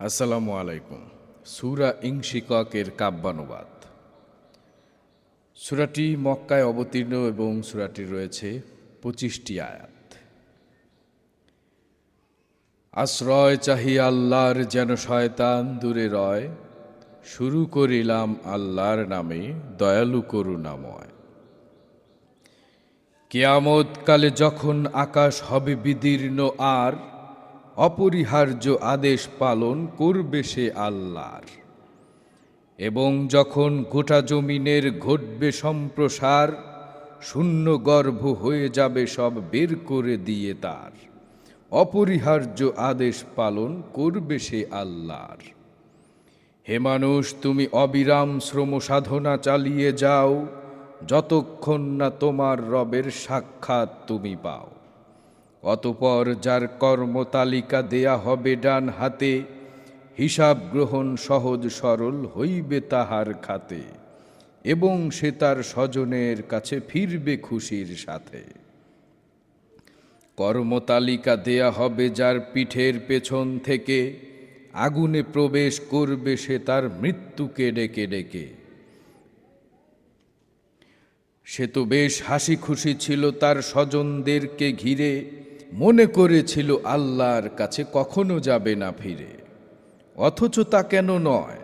আসসালামু আলাইকুম। সুরা ইংশিকের কাব্যানুবাদ। সুরাটি মক্কায় অবতীর্ণ এবং সুরাটি রয়েছে পঁচিশটি আয়াত। আশ্রয় চাহি আল্লাহর যেন শয়তান দূরে রয়, শুরু করিলাম আল্লাহর নামে দয়ালু করুণাময়। কেয়ামত কালে যখন আকাশ হবে বিদীর্ণ আর অপরিহার্য আদেশ পালন করবে সে আল্লাহর। এবং যখন গোটা জমিনের ঘটবে সম্প্রসার, শূন্য গর্ভ হয়ে যাবে সব বের করে দিয়ে তার। অপরিহার্য আদেশ পালন করবে সে আল্লাহর। হে মানুষ, তুমি অবিরাম শ্রম সাধনা চালিয়ে যাও, যতক্ষণ না তোমার রবের সাক্ষাৎ তুমি পাও। অতপর যার কর্মতালিকা দেয়া হবে ডান হাতে, হিসাব গ্রহণ সহজ সরল হইবে তাহার খাতে, এবং সে তার স্বজনের কাছে ফিরবে খুশির সাথে। কর্মতালিকা দেয়া হবে যার পিঠের পেছন থেকে, আগুনে প্রবেশ করবে সে তার মৃত্যুকে ডেকে ডেকে। সে তো বেশ হাসি খুশি ছিল তার স্বজনদেরকে ঘিরে মনে করেছিল আল্লাহর কাছে কখনো যাবে না ফিরে। অথচ তা কেন নয়?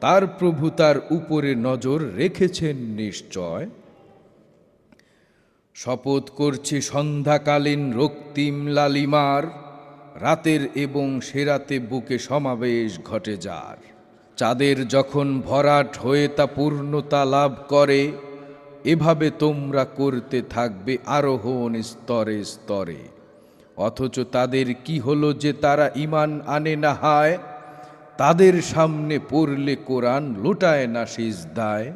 তার প্রভু তার উপরে নজর রেখেছেন নিশ্চয়। শপথ করছি সন্ধ্যাকালীন রক্তিম লালিমার, রাতের এবং সেরাতে বুকে সমাবেশ ঘটে যার। চাঁদের যখন ভরাট হয়ে তা পূর্ণতা লাভ করে, এভাবে তোমরা করতে থাকবে আরোহণ স্তরে স্তরে। অথচ তাদের কি হলো যে তারা ইমান আনে না হায়? তাদের সামনে পড়লে কোরআন লোটায় না সিজদায়।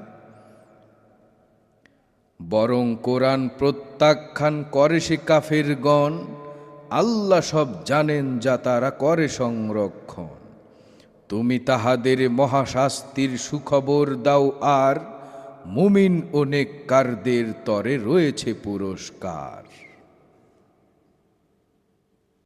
বরং কোরআন প্রত্যাখ্যান করে সে কাফের গণ আল্লাহ সব জানেন যা তারা করে সংরক্ষণ। তুমি তাহাদের মহাশাস্তির সুখবর দাও আর মুমিন ও নেককারদের তরে রয়েছে পুরস্কার।